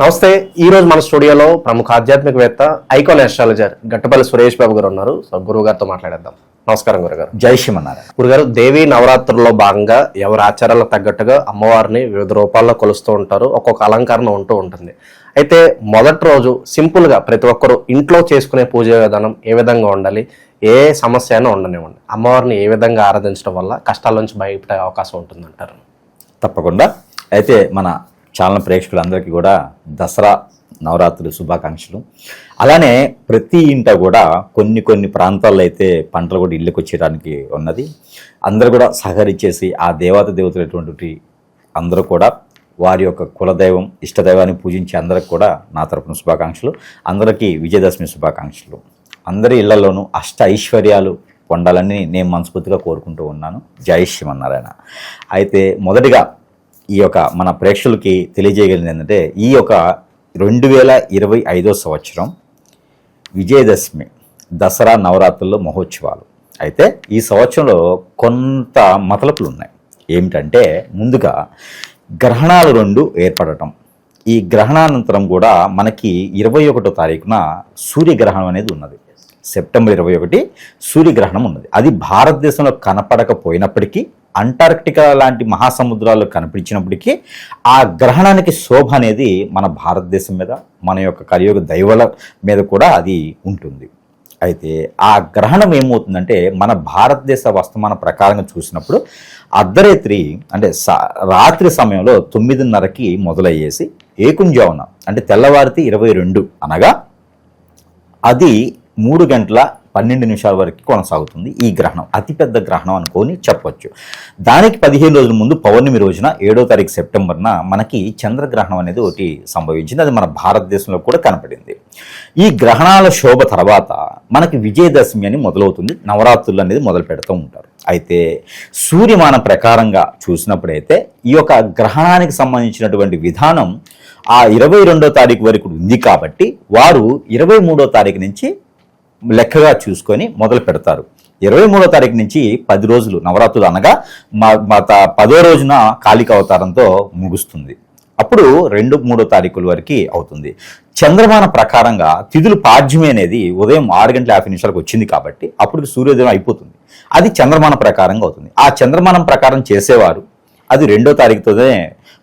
నమస్తే ఈ రోజు మన స్టూడియోలో ప్రముఖ ఆధ్యాత్మికవేత్త ఐకాన్ ఆస్ట్రాలజర్ గట్టపల్లి సురేష్ బాబు గారు ఉన్నారు. సో గురువు గారితో మాట్లాడేద్దాం. నమస్కారం గురుగారు జై శ్రీమన్నారాయణ. గురుగారు దేవీ నవరాత్రుల్లో భాగంగా ఎవరి ఆచారాలకు తగ్గట్టుగా అమ్మవారిని వివిధ రూపాల్లో కొలుస్తూ ఉంటారు. ఒక్కొక్క అలంకరణ ఉంటూ ఉంటుంది. అయితే మొదటి రోజు సింపుల్గా ప్రతి ఒక్కరు ఇంట్లో చేసుకునే పూజ విధానం ఏ విధంగా ఉండాలి? ఏ సమస్య అయినా ఉండనివ్వండి. అమ్మవారిని ఏ విధంగా ఆరాధించడం వల్ల కష్టాల నుంచి బయటపడే అవకాశం ఉంటుందంటారు? తప్పకుండా. అయితే మన ఛానల్ ప్రేక్షకులందరికీ కూడా దసరా నవరాత్రులు శుభాకాంక్షలు. అలానే ప్రతి ఇంట కూడా కొన్ని కొన్ని ప్రాంతాల్లో అయితే పంటలు కూడా ఇళ్ళకి వచ్చేయడానికి ఉన్నది. అందరూ కూడా సహకరించేసి ఆ దేవత దేవతలైనటువంటి అందరూ కూడా వారి యొక్క కులదైవం ఇష్టదైవాన్ని పూజించే అందరికి కూడా నా తరపున శుభాకాంక్షలు. అందరికీ విజయదశమి శుభాకాంక్షలు. అందరి ఇళ్ళలోనూ అష్ట ఐశ్వర్యాలు పొందాలని నేను మనస్ఫూర్తిగా కోరుకుంటూ ఉన్నాను. జై శ్రీమన్నారాయణ. అయితే మొదటిగా ఈ యొక్క మన ప్రేక్షకులకి తెలియజేయగలిగింది ఏంటంటే ఈ యొక్క రెండు వేల ఇరవై ఐదో సంవత్సరం విజయదశమి దసరా నవరాత్రుల్లో మహోత్సవాలు. అయితే ఈ సంవత్సరంలో కొంత మతలపులు ఉన్నాయి. ఏమిటంటే ముందుగా గ్రహణాలు రెండు ఏర్పడటం. ఈ గ్రహణానంతరం కూడా మనకి ఇరవై ఒకటో తారీఖున సూర్యగ్రహణం అనేది ఉన్నది. సెప్టెంబర్ ఇరవై ఒకటి సూర్యగ్రహణం ఉన్నది. అది భారతదేశంలో కనపడకపోయినప్పటికీ అంటార్క్టికా లాంటి మహాసముద్రాలు కనిపించినప్పటికీ ఆ గ్రహణానికి శోభ అనేది మన భారతదేశం మీద మన యొక్క కలియుగ దైవల మీద కూడా అది ఉంటుంది. అయితే ఆ గ్రహణం ఏమవుతుందంటే మన భారతదేశ వస్తమాన ప్రకారంగా చూసినప్పుడు అర్ధరాత్రి అంటే సా- రాత్రి సమయంలో తొమ్మిదిన్నరకి మొదలయ్యేసి ఏకుంజావున అంటే తెల్లవారితే ఇరవై రెండు అనగా అది మూడు గంటల పన్నెండు నిమిషాల వరకు కొనసాగుతుంది ఈ గ్రహణం. అతిపెద్ద గ్రహణం అనుకొని చెప్పొచ్చు. దానికి పదిహేను రోజుల ముందు పౌర్ణమి రోజున ఏడో తారీఖు సెప్టెంబర్న మనకి చంద్రగ్రహణం అనేది ఒకటి సంభవించింది. అది మన భారతదేశంలో కూడా కనపడింది. ఈ గ్రహణాల శోభ తర్వాత మనకి విజయదశమి అని మొదలవుతుంది. నవరాత్రులు అనేది మొదలు పెడుతూ ఉంటారు. అయితే సూర్యమాన ప్రకారంగా చూసినప్పుడైతే ఈ యొక్క గ్రహణానికి సంబంధించినటువంటి విధానం ఆ ఇరవై రెండో తారీఖు వరకు ఉంది కాబట్టి వారు ఇరవై మూడో తారీఖు నుంచి లెక్కగా చూసుకొని మొదలు పెడతారు. ఇరవై మూడో తారీఖు నుంచి పది రోజులు నవరాత్రులు అనగా మా పదో రోజున కాళిక అవతారంతో ముగుస్తుంది. అప్పుడు రెండు మూడో తారీఖుల వరకు అవుతుంది. చంద్రమాన ప్రకారంగా తిథులు పాడ్యమి అనేది ఉదయం ఆరు గంటల యాభై నిమిషాలకు వచ్చింది కాబట్టి అప్పుడు సూర్యోదయం అయిపోతుంది. అది చంద్రమాన ప్రకారంగా అవుతుంది. ఆ చంద్రమానం ప్రకారం చేసేవారు అది రెండో తారీఖుతోనే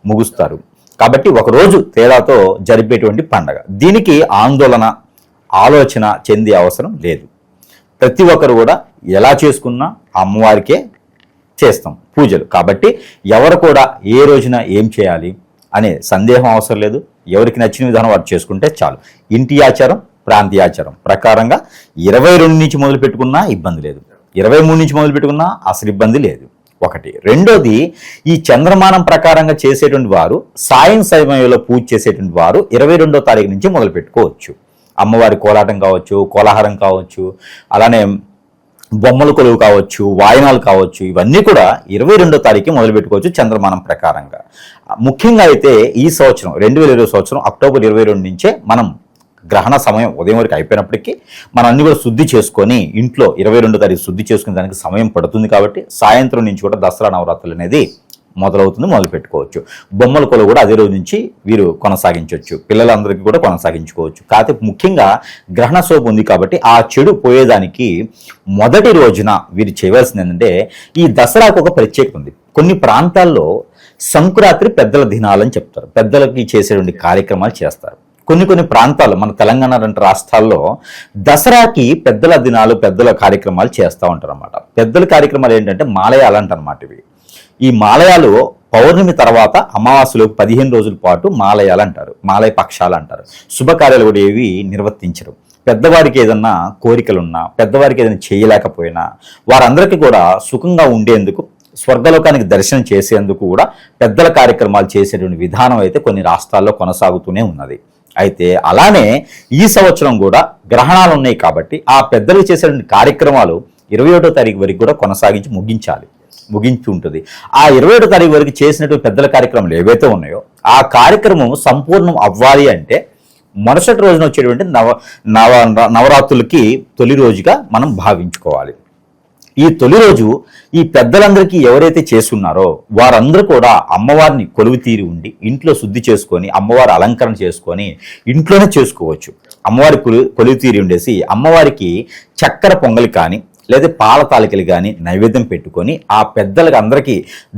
ముగుస్తారు. కాబట్టి ఒకరోజు తేడాతో జరిపేటువంటి పండగ. దీనికి ఆందోళన ఆలోచన చెందే అవసరం లేదు. ప్రతి ఒక్కరు కూడా ఎలా చేసుకున్నా అమ్మవారికే చేస్తాం పూజలు. కాబట్టి ఎవరు కూడా ఏ రోజున ఏం చేయాలి అనే సందేహం అవసరం లేదు. ఎవరికి నచ్చిన విధానం వారు చేసుకుంటే చాలు. ఇంటి ఆచారం ప్రాంతీయ ఆచారం ప్రకారంగా ఇరవై రెండు నుంచి మొదలు పెట్టుకున్నా ఇబ్బంది లేదు. ఇరవై మూడు నుంచి మొదలు పెట్టుకున్నా అసలు ఇబ్బంది లేదు. ఒకటి. రెండోది ఈ చంద్రమానం ప్రకారంగా చేసేటువంటి వారు సాయం సమయంలో పూజ చేసేటువంటి వారు ఇరవై రెండో తారీఖు నుంచి మొదలు పెట్టుకోవచ్చు. అమ్మవారి కోలాటం కావచ్చు కోలాహలం కావచ్చు అలానే బొమ్మల కొలువు కావచ్చు వాయనాలు కావచ్చు ఇవన్నీ కూడా ఇరవై రెండో తారీఖు మొదలు పెట్టుకోవచ్చు చంద్రమానం ప్రకారంగా. ముఖ్యంగా అయితే ఈ సంవత్సరం రెండు వేల ఇరవై సంవత్సరం అక్టోబర్ ఇరవై రెండు నుంచే మనం గ్రహణ సమయం ఉదయం వరకు అయిపోయినప్పటికీ మనం అన్ని కూడా శుద్ధి చేసుకొని ఇంట్లో ఇరవై రెండో తారీఖు శుద్ధి చేసుకునే దానికి సమయం పడుతుంది కాబట్టి సాయంత్రం నుంచి కూడా దసరా నవరాత్రులు అనేది మొదలవుతుంది మొదలు పెట్టుకోవచ్చు. బొమ్మల కొలు కూడా అదే రోజు నుంచి వీరు కొనసాగించవచ్చు పిల్లలందరికీ కూడా కొనసాగించుకోవచ్చు. కాకపోతే ముఖ్యంగా గ్రహణ శోభ ఉంది కాబట్టి ఆ చెడు పోయేదానికి మొదటి రోజున వీరు చేయవలసింది ఏంటంటే ఈ దసరాకు ఒక ప్రత్యేకత ఉంది. కొన్ని ప్రాంతాల్లో సంకురాత్రి పెద్దల దినాలని చెప్తారు. పెద్దలకి చేసేటువంటి కార్యక్రమాలు చేస్తారు. కొన్ని కొన్ని ప్రాంతాలు మన తెలంగాణ లాంటి రాష్ట్రాల్లో దసరాకి పెద్దల దినాలు పెద్దల కార్యక్రమాలు చేస్తూ ఉంటారు అనమాట పెద్దల కార్యక్రమాలు ఏంటంటే మాలయాలు అనమాట ఇవి. ఈ మాలయాలు పౌర్ణమి తర్వాత అమావాస్యలో పదిహేను రోజుల పాటు మాలయాలు అంటారు మాలయ పక్షాలు అంటారు. శుభకార్యాలు కూడా ఏవి నిర్వర్తించరు. పెద్దవారికి ఏదన్నా కోరికలున్నా పెద్దవారికి ఏదైనా చేయలేకపోయినా వారందరికీ కూడా సుఖంగా ఉండేందుకు స్వర్గలోకానికి దర్శనం చేసేందుకు కూడా పెద్దల కార్యక్రమాలు చేసేటువంటి విధానం అయితే కొన్ని రాష్ట్రాల్లో కొనసాగుతూనే ఉన్నది. అయితే అలానే ఈ సంవత్సరం కూడా గ్రహణాలు ఉన్నాయి కాబట్టి ఆ పెద్దలు చేసేటువంటి కార్యక్రమాలు ఇరవై ఒకటో తారీఖు వరకు కూడా కొనసాగించి ముగించాలి. ముగించి ఉంటుంది ఆ ఇరవై ఒకటో తారీఖు వరకు చేసినటువంటి పెద్దల కార్యక్రమాలు ఏవైతే ఉన్నాయో ఆ కార్యక్రమం సంపూర్ణం అవ్వాలి అంటే మరుసటి రోజున వచ్చేటువంటి నవ నవ నవరాత్రులకి తొలి రోజుగా మనం భావించుకోవాలి. ఈ తొలి రోజు ఈ పెద్దలందరికీ ఎవరైతే చేసున్నారో వారందరూ కూడా అమ్మవారిని కొలువు తీరి ఉండి ఇంట్లో శుద్ధి చేసుకొని అమ్మవారి అలంకరణ చేసుకొని ఇంట్లోనే చేసుకోవచ్చు. అమ్మవారి కొలు కొలువు తీరి ఉండేసి అమ్మవారికి చక్కెర పొంగలి కానీ లేదా పాల తాలికలు కానీ నైవేద్యం పెట్టుకొని ఆ పెద్దలకి అందరికీ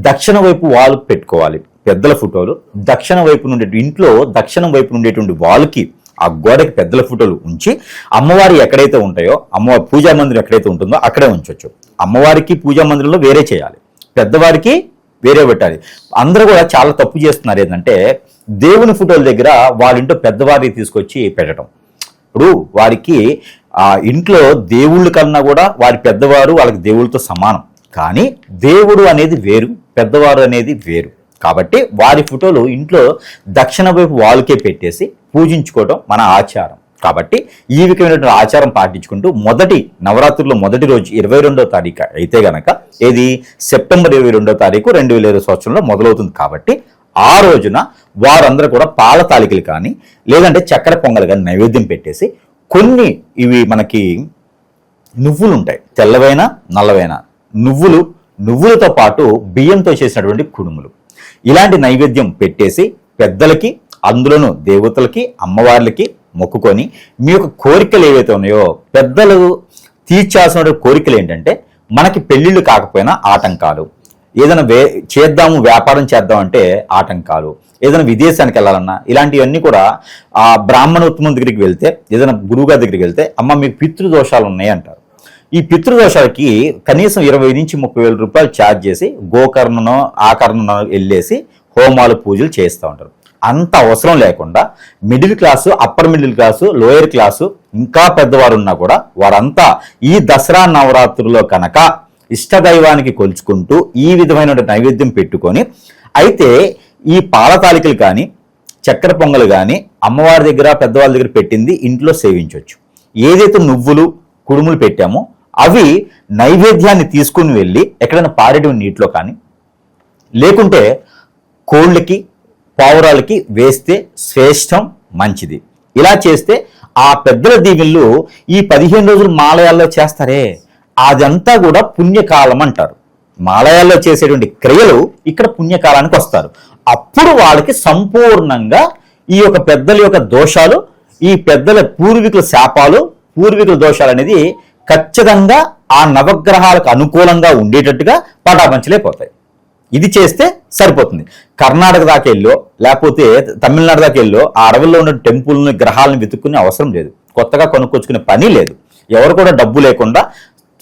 దక్షిణ వైపు వాల్ పెట్టుకోవాలి. పెద్దల ఫోటోలు. దక్షిణ వైపు నుండే ఇంట్లో దక్షిణం వైపు ఉండేటువంటి వాళ్ళకి ఆ గోడకి పెద్దల ఫోటోలు ఉంచి అమ్మవారి ఎక్కడైతే ఉంటాయో అమ్మవారి పూజా మందిరం ఎక్కడైతే ఉంటుందో అక్కడే ఉంచవచ్చు అమ్మవారికి పూజా మందిరంలో వేరే చేయాలి. పెద్దవారికి వేరే పెట్టాలి. అందరూ కూడా చాలా తప్పు చేస్తున్నారు ఏంటంటే దేవుని ఫోటోల దగ్గర వాళ్ళ ఇంట్లో పెద్దవారికి తీసుకొచ్చి పెట్టడం. ఇప్పుడు వారికి ఆ ఇంట్లో దేవుళ్ళు కన్నా కూడా వారి పెద్దవారు వాళ్ళకి దేవుళ్ళతో సమానం. కానీ దేవుడు అనేది వేరు పెద్దవారు అనేది వేరు. కాబట్టి వారి ఫోటోలు ఇంట్లో దక్షిణ వైపు వాళ్ళకే పెట్టేసి పూజించుకోవడం మన ఆచారం. కాబట్టి ఈ విధమైనటువంటి ఆచారం పాటించుకుంటూ మొదటి నవరాత్రుల్లో మొదటి రోజు ఇరవై రెండో తారీఖు అయితే గనక ఏది సెప్టెంబర్ ఇరవై రెండో తారీఖు రెండు వేల ఇరవై సంవత్సరంలో మొదలవుతుంది కాబట్టి ఆ రోజున వారందరూ కూడా పాల తాలికలు కానీ లేదంటే చక్కెర పొంగల్ కానీ నైవేద్యం పెట్టేసి కొన్ని ఇవి మనకి నువ్వులు ఉంటాయి తెల్లవైన నల్లవైన. నువ్వులు నువ్వులతో పాటు బియ్యంతో చేసినటువంటి కుడుములు. ఇలాంటి నైవేద్యం పెట్టేసి పెద్దలకి అందులోనూ దేవతలకి అమ్మవార్లకి మొక్కుకొని మీ యొక్క కోరికలు ఏవైతే ఉన్నాయో పెద్దలు తీర్చాల్సిన కోరికలు ఏంటంటే మనకి పెళ్ళిళ్ళు కాకపోయినా ఆటంకాలు. ఏదైనా వే చేద్దాము వ్యాపారం చేద్దాం అంటే ఆటంకాలు. ఏదైనా విదేశానికి వెళ్ళాలన్నా ఇలాంటివన్నీ కూడా ఆ బ్రాహ్మణోత్తమం దగ్గరికి వెళ్తే ఏదైనా గురువుగారి దగ్గరికి వెళ్తే అమ్మ మీకు పితృదోషాలు ఉన్నాయి అంటారు. ఈ పితృదోషాలకి కనీసం ఇరవై నుంచి ముప్పై వేల రూపాయలు ఛార్జ్ చేసి గోకర్ణనో ఆకర్ణనో వెళ్ళేసి హోమాలు పూజలు చేస్తూ ఉంటారు. అంత అవసరం లేకుండా middle class upper middle class lower class ఇంకా పెద్దవారు ఉన్నా కూడా వారంతా ఈ దసరా నవరాత్రుల్లో కనుక ఇష్టదైవానికి కొలుచుకుంటూ ఈ విధమైన నైవేద్యం పెట్టుకొని అయితే ఈ పాల తాలికలు కానీ చక్కెర పొంగలు కానీ అమ్మవారి దగ్గర పెద్దవాళ్ళ దగ్గర పెట్టింది ఇంట్లో సేవించవచ్చు ఏదైతే నువ్వులు కుడుములు పెట్టామో అవి నైవేద్యాన్ని తీసుకుని వెళ్ళి ఎక్కడైనా పారేటి నీటిలో కానీ లేకుంటే కోళ్ళకి పావురాలకి వేస్తే శ్రేష్టం మంచిది. ఇలా చేస్తే ఆ పెద్దల దీవెళ్ళు ఈ పదిహేను రోజులు మాలయాల్లో చేస్తారే? అదంతా కూడా పుణ్యకాలం అంటారు. మాలయాల్లో చేసేటువంటి క్రియలు ఇక్కడ పుణ్యకాలానికి వస్తారు. అప్పుడు వాళ్ళకి సంపూర్ణంగా ఈ యొక్క పెద్దల యొక్క దోషాలు ఈ పెద్దల పూర్వీకుల శాపాలు పూర్వీకుల దోషాలు అనేది ఖచ్చితంగా ఆ నవగ్రహాలకు అనుకూలంగా ఉండేటట్టుగా పటాపంచలేకపోతాయి ఇది చేస్తే సరిపోతుంది. కర్ణాటక దాకా వెళ్ళో లేకపోతే తమిళనాడు దాకా వెళ్ళో ఆ అడవుల్లో ఉన్న టెంపుల్ని గ్రహాలను వెతుక్కునే అవసరం లేదు. కొత్తగా కొనుక్కొచ్చుకునే పని లేదు. ఎవరు కూడా డబ్బు లేకుండా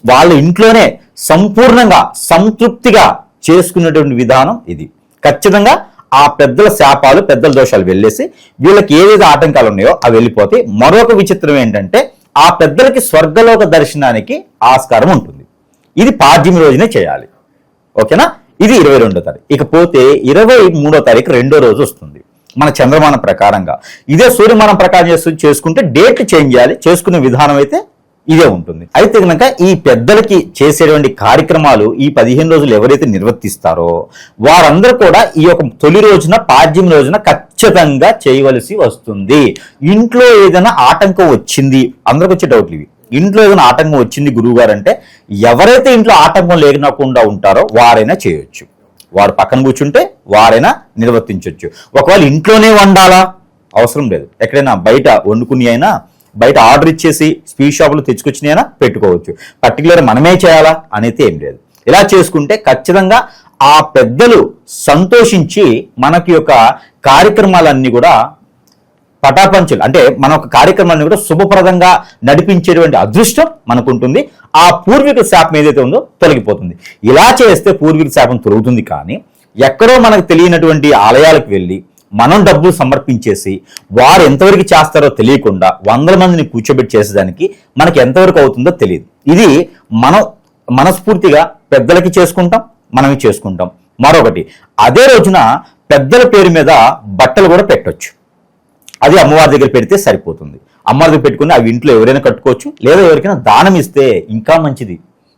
వాళ్ళ ఇంట్లోనే సంపూర్ణంగా సంతృప్తిగా చేసుకునేటువంటి విధానం ఇది. ఖచ్చితంగా ఆ పెద్దల శాపాలు పెద్దల దోషాలు వెళ్ళేసి వీళ్ళకి ఏదైతే ఆటంకాలు ఉన్నాయో అవి వెళ్ళిపోతే మరొక విచిత్రం ఏంటంటే ఆ పెద్దలకి స్వర్గలోక దర్శనానికి ఆస్కారం ఉంటుంది. ఇది పాడ్యమి రోజునే చేయాలి. ఓకేనా? ఇది ఇరవై రెండో తారీఖు. ఇకపోతే ఇరవై మూడో తారీఖు రెండో రోజు వస్తుంది. మన చంద్రమానం ప్రకారంగా. ఇదే సూర్యమానం ప్రకారం చేసు చేసుకుంటే డేట్ చేంజ్ చేయాలి. చేసుకునే విధానం అయితే ఇదే ఉంటుంది. అయితే కనుక ఈ పెద్దలకి చేసేటువంటి కార్యక్రమాలు ఈ పదిహేను రోజులు ఎవరైతే నిర్వర్తిస్తారో వారందరూ కూడా ఈ యొక్క తొలి రోజున పాడ్యం రోజున ఖచ్చితంగా చేయవలసి వస్తుంది. ఇంట్లో ఏదైనా ఆటంకం వచ్చింది అందరికి వచ్చే డౌట్లు ఇవి. ఇంట్లో ఏదైనా ఆటంకం వచ్చింది గురువు గారు అంటే ఎవరైతే ఇంట్లో ఆటంకం లేకుండా ఉంటారో వారైనా చేయొచ్చు. వారు పక్కన కూర్చుంటే వారైనా నిర్వర్తించవచ్చు ఒకవేళ ఇంట్లోనే వండాలా? అవసరం లేదు. ఎక్కడైనా బయట వండుకుని అయినా బయట ఆర్డర్ ఇచ్చేసి స్వీట్ షాపులు తెచ్చుకొచ్చినైనా పెట్టుకోవచ్చు. పర్టికులర్ మనమే చేయాలా అనేది ఏం లేదు. ఇలా చేసుకుంటే ఖచ్చితంగా ఆ పెద్దలు సంతోషించి మనకి యొక్క కార్యక్రమాలన్నీ కూడా పటాపంచులు అంటే మన ఒక కార్యక్రమాన్ని కూడా శుభప్రదంగా నడిపించేటువంటి అదృష్టం మనకు ఉంటుంది ఆ పూర్వీకుల శాపం ఏదైతే ఉందో తొలగిపోతుంది. ఇలా చేస్తే పూర్వీకుల శాపం తొలుగుతుంది కానీ ఎక్కడో మనకు తెలియనటువంటి ఆలయాలకు వెళ్ళి మనం డబ్బులు సమర్పించేసి వారు ఎంతవరకు చేస్తారో తెలియకుండా వందల మందిని కూర్చోబెట్టి చేసేదానికి మనకి ఎంతవరకు అవుతుందో తెలియదు. ఇది మనం మనస్ఫూర్తిగా పెద్దలకి చేసుకుంటాం మనమే చేసుకుంటాం. మరొకటి అదే రోజున పెద్దల పేరు మీద బట్టలు కూడా పెట్టొచ్చు. అది అమ్మవారి దగ్గర పెడితే సరిపోతుంది. అమ్మవారి దగ్గర పెట్టుకుని అవి ఇంట్లో ఎవరైనా కట్టుకోవచ్చు లేదా ఎవరికైనా దానం ఇస్తే ఇంకా మంచిది.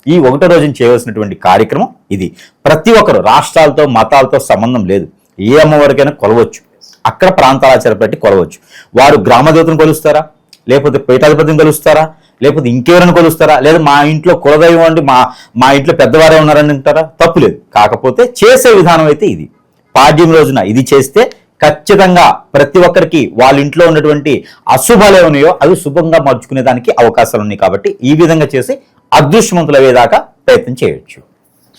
ఈ ఒకటో రోజున చేయవలసినటువంటి కార్యక్రమం ఇది. ప్రతి ఒక్కరు రాష్ట్రాలతో మతాలతో సంబంధం లేదు. ఏ అమ్మవారికైనా కొలవచ్చు. అక్కడ ప్రాంతాల ఆచారపట్టి కొలవచ్చు. వారు గ్రామదేవతను కొలుస్తారా? లేకపోతే పీఠాధిపతిని కొలుస్తారా? లేకపోతే ఇంకెవరైనా కొలుస్తారా? లేదా మా ఇంట్లో కులదైవం అండి మా మా ఇంట్లో పెద్దవారే ఉన్నారని అంటారా? తప్పు లేదు. కాకపోతే చేసే విధానం అయితే ఇది. పాడ్యం రోజున ఇది చేస్తే ఖచ్చితంగా ప్రతి ఒక్కరికి వాళ్ళ ఇంట్లో ఉన్నటువంటి అశుభాలు ఏమున్నాయో అవి శుభంగా మార్చుకునే దానికి అవకాశాలు ఉన్నాయి కాబట్టి ఈ విధంగా చేసి అదృష్టవంతులు అయ్యేదాకా ప్రయత్నం చేయొచ్చు.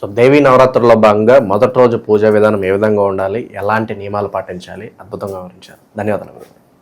సో దేవీ నవరాత్రుల్లో భాగంగా మొదటి రోజు పూజా విధానం ఏ విధంగా ఉండాలి? ఎలాంటి నియమాలు పాటించాలి? అద్భుతంగా వివరించారు. ధన్యవాదాలు.